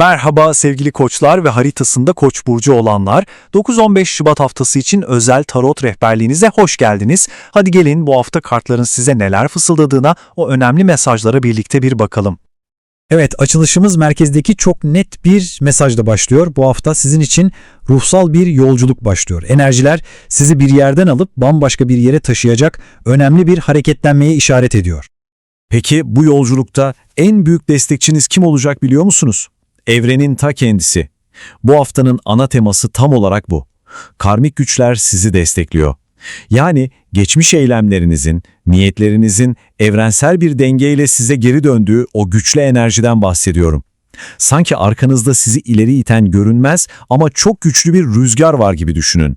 Merhaba sevgili koçlar ve haritasında koç burcu olanlar. 9-15 Şubat haftası için özel tarot rehberliğinize hoş geldiniz. Hadi gelin bu hafta kartların size neler fısıldadığına o önemli mesajlara birlikte bir bakalım. Evet, açılışımız merkezdeki çok net bir mesajla başlıyor. Bu hafta sizin için ruhsal bir yolculuk başlıyor. Enerjiler sizi bir yerden alıp bambaşka bir yere taşıyacak önemli bir hareketlenmeye işaret ediyor. Peki bu yolculukta en büyük destekçiniz kim olacak biliyor musunuz? Evrenin ta kendisi. Bu haftanın ana teması tam olarak bu. Karmik güçler sizi destekliyor. Yani geçmiş eylemlerinizin, niyetlerinizin evrensel bir dengeyle size geri döndüğü o güçlü enerjiden bahsediyorum. Sanki arkanızda sizi ileri iten görünmez ama çok güçlü bir rüzgar var gibi düşünün.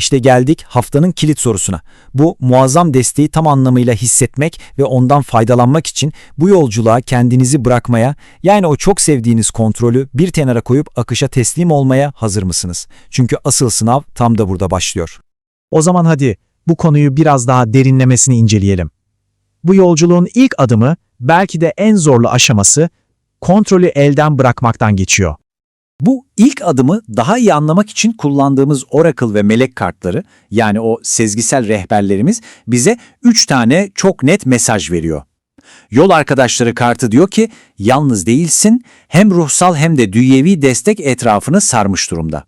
İşte geldik haftanın kilit sorusuna. Bu muazzam desteği tam anlamıyla hissetmek ve ondan faydalanmak için bu yolculuğa kendinizi bırakmaya, yani o çok sevdiğiniz kontrolü bir kenara koyup akışa teslim olmaya hazır mısınız? Çünkü asıl sınav tam da burada başlıyor. O zaman hadi bu konuyu biraz daha derinlemesine inceleyelim. Bu yolculuğun ilk adımı, belki de en zorlu aşaması, kontrolü elden bırakmaktan geçiyor. Bu ilk adımı daha iyi anlamak için kullandığımız Oracle ve Melek kartları yani o sezgisel rehberlerimiz bize 3 tane çok net mesaj veriyor. Yol arkadaşları kartı diyor ki yalnız değilsin hem ruhsal hem de dünyevi destek etrafını sarmış durumda.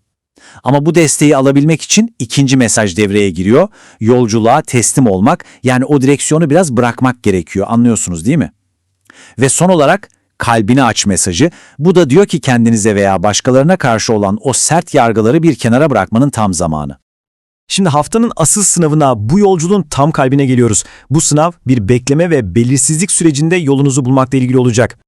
Ama bu desteği alabilmek için ikinci mesaj devreye giriyor. Yolculuğa teslim olmak yani o direksiyonu biraz bırakmak gerekiyor anlıyorsunuz değil mi? Ve son olarak kalbini aç mesajı. Bu da diyor ki kendinize veya başkalarına karşı olan o sert yargıları bir kenara bırakmanın tam zamanı. Şimdi haftanın asıl sınavına, bu yolculuğun tam kalbine geliyoruz. Bu sınav bir bekleme ve belirsizlik sürecinde yolunuzu bulmakla ilgili olacak.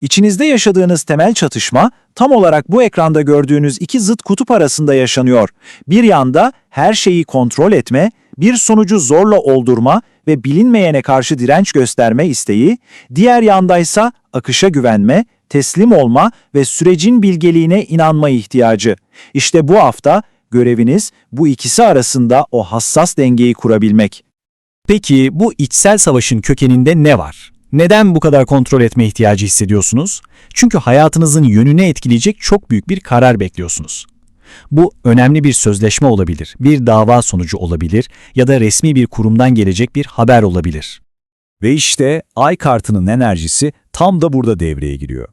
İçinizde yaşadığınız temel çatışma tam olarak bu ekranda gördüğünüz iki zıt kutup arasında yaşanıyor. Bir yanda her şeyi kontrol etme, bir sonucu zorla oldurma ve bilinmeyene karşı direnç gösterme isteği, diğer yandaysa akışa güvenme, teslim olma ve sürecin bilgeliğine inanma ihtiyacı. İşte bu hafta göreviniz bu ikisi arasında o hassas dengeyi kurabilmek. Peki bu içsel savaşın kökeninde ne var? Neden bu kadar kontrol etme ihtiyacı hissediyorsunuz? Çünkü hayatınızın yönünü etkileyecek çok büyük bir karar bekliyorsunuz. Bu önemli bir sözleşme olabilir, bir dava sonucu olabilir ya da resmi bir kurumdan gelecek bir haber olabilir. Ve işte ay kartının enerjisi tam da burada devreye giriyor.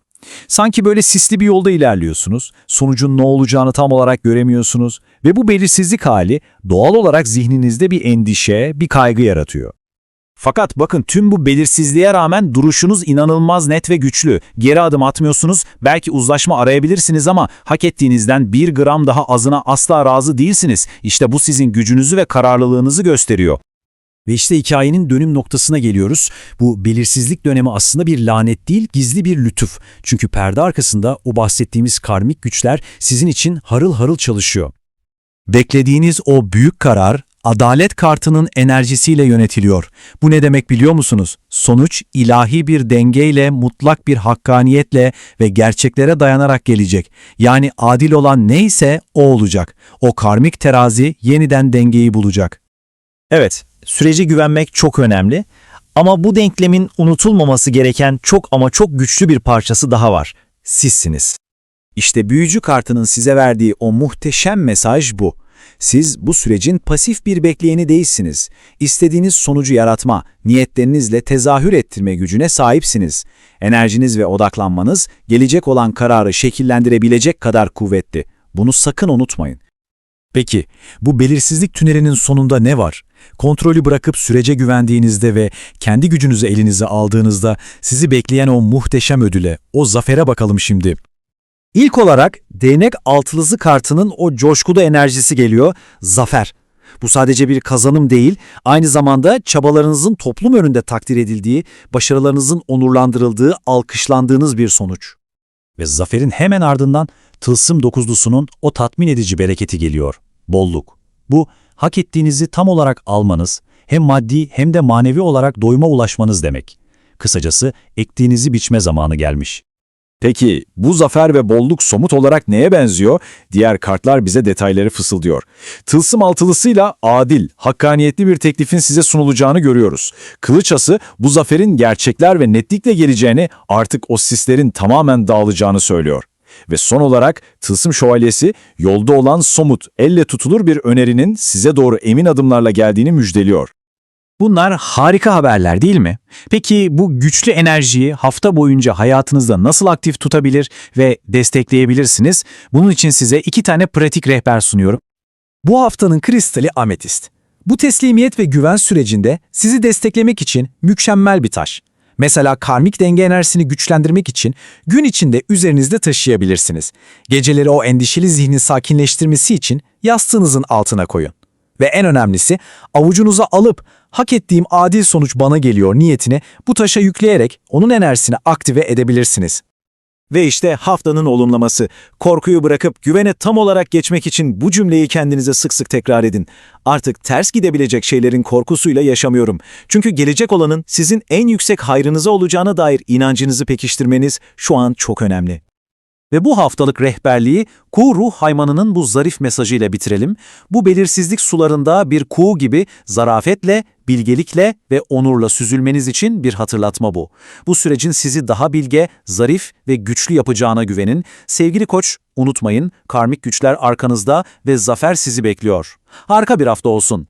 Sanki böyle sisli bir yolda ilerliyorsunuz, sonucun ne olacağını tam olarak göremiyorsunuz ve bu belirsizlik hali doğal olarak zihninizde bir endişe, bir kaygı yaratıyor. Fakat bakın tüm bu belirsizliğe rağmen duruşunuz inanılmaz net ve güçlü. Geri adım atmıyorsunuz, belki uzlaşma arayabilirsiniz ama hak ettiğinizden bir gram daha azına asla razı değilsiniz. İşte bu sizin gücünüzü ve kararlılığınızı gösteriyor. Ve işte hikayenin dönüm noktasına geliyoruz. Bu belirsizlik dönemi aslında bir lanet değil, gizli bir lütuf. Çünkü perde arkasında o bahsettiğimiz karmik güçler sizin için harıl harıl çalışıyor. Beklediğiniz o büyük karar adalet kartının enerjisiyle yönetiliyor. Bu ne demek biliyor musunuz? Sonuç ilahi bir dengeyle, mutlak bir hakkaniyetle ve gerçeklere dayanarak gelecek. Yani adil olan neyse o olacak. O karmik terazi yeniden dengeyi bulacak. Evet, sürece güvenmek çok önemli ama bu denklemin unutulmaması gereken çok ama çok güçlü bir parçası daha var. Sizsiniz. İşte büyücü kartının size verdiği o muhteşem mesaj bu. Siz bu sürecin pasif bir bekleyeni değilsiniz. İstediğiniz sonucu yaratma, niyetlerinizle tezahür ettirme gücüne sahipsiniz. Enerjiniz ve odaklanmanız gelecek olan kararı şekillendirebilecek kadar kuvvetli. Bunu sakın unutmayın. Peki, bu belirsizlik tünelinin sonunda ne var? Kontrolü bırakıp sürece güvendiğinizde ve kendi gücünüzü elinize aldığınızda sizi bekleyen o muhteşem ödüle, o zafere bakalım şimdi. İlk olarak değnek altılısı kartının o coşkulu enerjisi geliyor, zafer. Bu sadece bir kazanım değil, aynı zamanda çabalarınızın toplum önünde takdir edildiği, başarılarınızın onurlandırıldığı, alkışlandığınız bir sonuç. Ve zaferin hemen ardından tılsım dokuzlusunun o tatmin edici bereketi geliyor. Bolluk. Bu, hak ettiğinizi tam olarak almanız, hem maddi hem de manevi olarak doyuma ulaşmanız demek. Kısacası ektiğinizi biçme zamanı gelmiş. Peki bu zafer ve bolluk somut olarak neye benziyor? Diğer kartlar bize detayları fısıldıyor. Tılsım altılısıyla adil, hakkaniyetli bir teklifin size sunulacağını görüyoruz. Kılıç ası bu zaferin gerçekler ve netlikle geleceğini artık o sislerin tamamen dağılacağını söylüyor. Ve son olarak Tılsım Şövalyesi yolda olan somut, elle tutulur bir önerinin size doğru emin adımlarla geldiğini müjdeliyor. Bunlar harika haberler değil mi? Peki bu güçlü enerjiyi hafta boyunca hayatınızda nasıl aktif tutabilir ve destekleyebilirsiniz? Bunun için size iki tane pratik rehber sunuyorum. Bu haftanın kristali ametist. Bu teslimiyet ve güven sürecinde sizi desteklemek için mükemmel bir taş. Mesela karmik denge enerjisini güçlendirmek için gün içinde üzerinizde taşıyabilirsiniz. Geceleri o endişeli zihni sakinleştirmesi için yastığınızın altına koyun. Ve en önemlisi avucunuza alıp hak ettiğim adil sonuç bana geliyor niyetini bu taşa yükleyerek onun enerjisini aktive edebilirsiniz. Ve işte haftanın olumlaması. Korkuyu bırakıp güvene tam olarak geçmek için bu cümleyi kendinize sık sık tekrar edin. Artık ters gidebilecek şeylerin korkusuyla yaşamıyorum. Çünkü gelecek olanın sizin en yüksek hayrınıza olacağına dair inancınızı pekiştirmeniz şu an çok önemli. Ve bu haftalık rehberliği Kuğu Ruh Haymanı'nın bu zarif mesajıyla bitirelim. Bu belirsizlik sularında bir kuğu gibi zarafetle, bilgelikle ve onurla süzülmeniz için bir hatırlatma bu. Bu sürecin sizi daha bilge, zarif ve güçlü yapacağına güvenin. Sevgili koç, unutmayın, karmik güçler arkanızda ve zafer sizi bekliyor. Harika bir hafta olsun.